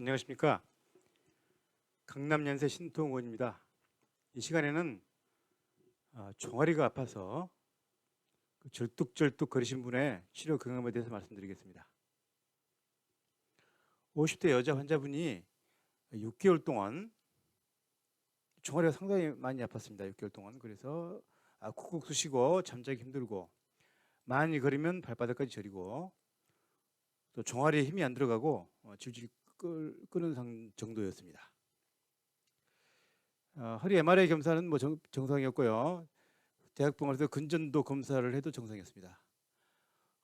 안녕하십니까. 강남 연세 신통원입니다. 이 시간에는 아, 종아리가 아파서 그 절뚝절뚝 거리신 분의 치료 경험에 대해서 말씀드리겠습니다. 50대 여자 환자분이 6개월 동안 종아리가 상당히 많이 아팠습니다. 6개월 동안. 그래서 아, 쿡쿡 쑤시고 잠자기 힘들고 많이 걸으면 발바닥까지 저리고 또 종아리에 힘이 안 들어가고 어, 질질 끌, 끄는 상, 정도였습니다. 어, 허리 MRI 검사는 뭐 정, 정상이었고요. 대학병원에서 근전도 검사를 해도 정상이었습니다.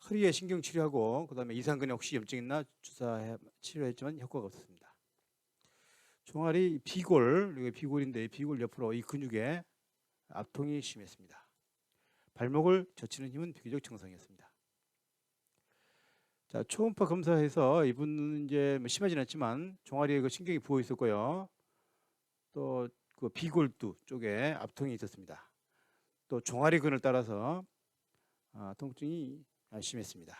허리에 신경 치료하고 그다음에 이상근에 혹시 염증 있나 주사 치료했지만 효과가 없었습니다. 종아리 비골 이게 비골인데 이 비골 옆으로 이 근육에 압통이 심했습니다. 발목을 젖히는 힘은 비교적 정상이었습니다. 자 초음파 검사해서 이분은 이제 뭐 심하진 않지만 종아리에 그 신경이 부어 있었고요. 또 그 비골두 쪽에 압통이 있었습니다. 또 종아리 근을 따라서 아, 통증이 심했습니다.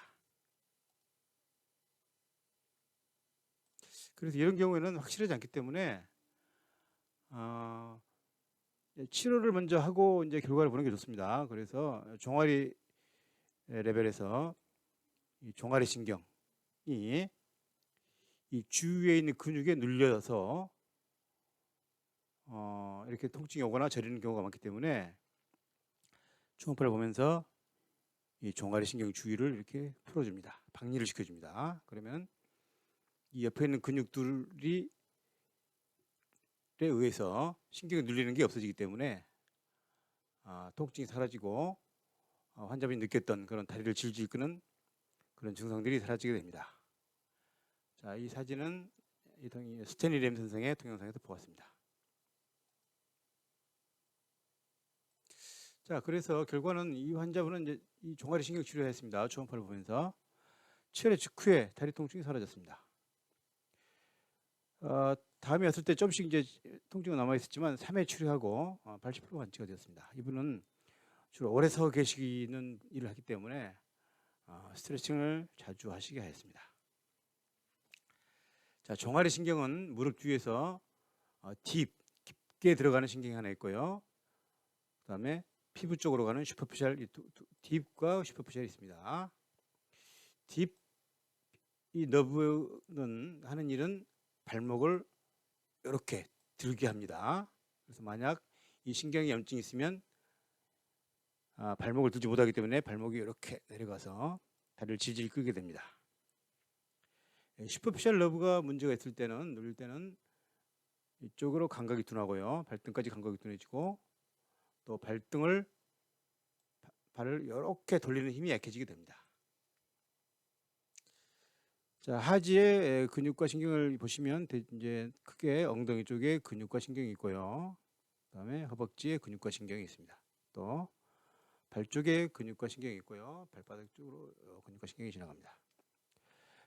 그래서 이런 경우에는 확실하지 않기 때문에 어, 치료를 먼저 하고 이제 결과를 보는 게 좋습니다. 그래서 종아리 레벨에서 이 종아리 신경이 이 주위에 있는 근육에 눌려서 어, 이렇게 통증이 오거나 저리는 경우가 많기 때문에 초음파를 보면서 이 종아리 신경 주위를 이렇게 풀어줍니다. 박리를 시켜줍니다. 그러면 이 옆에 있는 근육들이 에 의해서 신경이 눌리는 게 없어지기 때문에 아, 통증이 사라지고 어, 환자분이 느꼈던 그런 다리를 질질 끄는 그런 증상들이 사라지게 됩니다. 자, 이 사진은 이 동- 스탠리 램 선생의 동영상에서 보았습니다. 자, 그래서 결과는 이 환자분은 이제 이 종아리 신경 치료를 했습니다. 초음파를 보면서 치료 직후에 다리 통증이 사라졌습니다. 어, 다음에 왔을 때 좀씩 이제 통증은 남아 있었지만 3회 치료하고 어, 80% 완치가 되었습니다. 이분은 주로 오래 서 계시는 일을 하기 때문에 어, 스트레칭을 자주 하시게 하였습니다. 자, 종아리 신경은 무릎 뒤에서 어, 딥 깊게 들어가는 신경이 하나 있고요. 그 다음에 피부 쪽으로 가는 슈퍼피셜 딥과 슈퍼피셜이 있습니다. 딥 이 너브는 하는 일은 발목을 이렇게 들게 합니다. 그래서 만약 이 신경에 염증이 있으면 아, 발목을 들지 못하기 때문에 발목이 이렇게 내려가서 다리를 질질 끌게 됩니다. 예, 슈퍼피셜 러브가 문제가 있을 때는 눌릴 때는 이쪽으로 감각이 둔하고요. 발등까지 감각이 둔해지고 또 발등을 바- 발을 이렇게 돌리는 힘이 약해지게 됩니다. 자, 하지의 근육과 신경을 보시면 대- 이제 크게 엉덩이 쪽에 근육과 신경이 있고요. 그다음에 허벅지에 근육과 신경이 있습니다. 또 발 쪽에 근육과 신경이 있고요. 발바닥 쪽으로 어, 근육과 신경이 지나갑니다.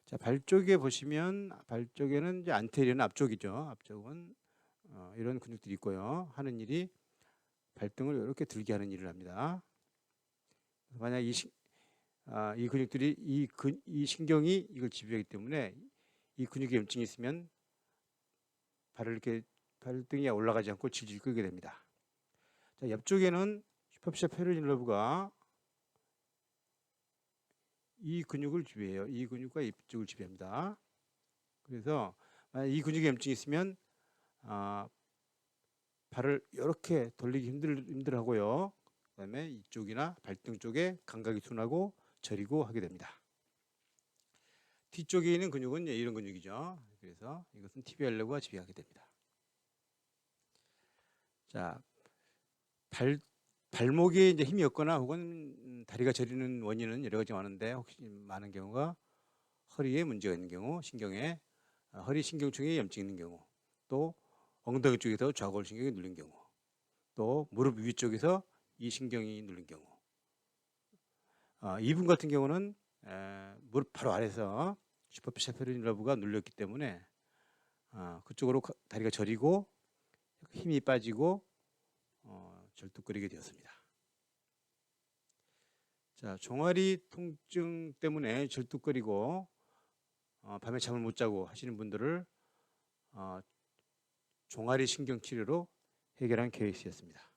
자, 발 쪽에 보시면 발 쪽에는 이제 안테리어는 앞쪽이죠. 앞쪽은 어, 이런 근육들이 있고요. 하는 일이 발등을 이렇게 들게 하는 일을 합니다. 만약 이, 신- 아, 이 근육들이 이, 근, 이 신경이 이걸 지배하기 때문에 이 근육에 염증이 있으면 발을 이렇게 발등이 올라가지 않고 질질 끌게 됩니다. 자, 옆쪽에는 슈퍼피셜 페르닌 러브가 이 근육을 지배해요. 이 근육과 이쪽을 지배합니다. 그래서 이 근육에 염증이 있으면 아, 발을 이렇게 돌리기 힘들 힘들하고요. 그다음에 이쪽이나 발등 쪽에 감각이 둔하고 저리고 하게 됩니다. 뒤쪽에 있는 근육은 이런 근육이죠. 그래서 이것은 티비알레고가 지배하게 됩니다. 자, 발 발목에 이제 힘이 없거나 혹은 음, 다리가 저리는 원인은 여러 가지 많은데 혹시 많은 경우가 허리에 문제가 있는 경우, 신경에 아, 허리 신경층에 염증이 있는 경우, 또 엉덩이 쪽에서 좌골 신경이 눌린 경우, 또 무릎 위 쪽에서 이 신경이 눌린 경우, 아, 이분 같은 경우는 에, 무릎 바로 아래서 슈퍼피셜 페르닌 러브가 눌렸기 때문에 아, 그쪽으로 가- 다리가 저리고 힘이 빠지고 어, 절뚝거리게 되었습니다. 자, 종아리 통증 때문에 절뚝거리고 어, 밤에 잠을 못 자고 하시는 분들을 어, 종아리 신경 치료로 해결한 케이스였습니다.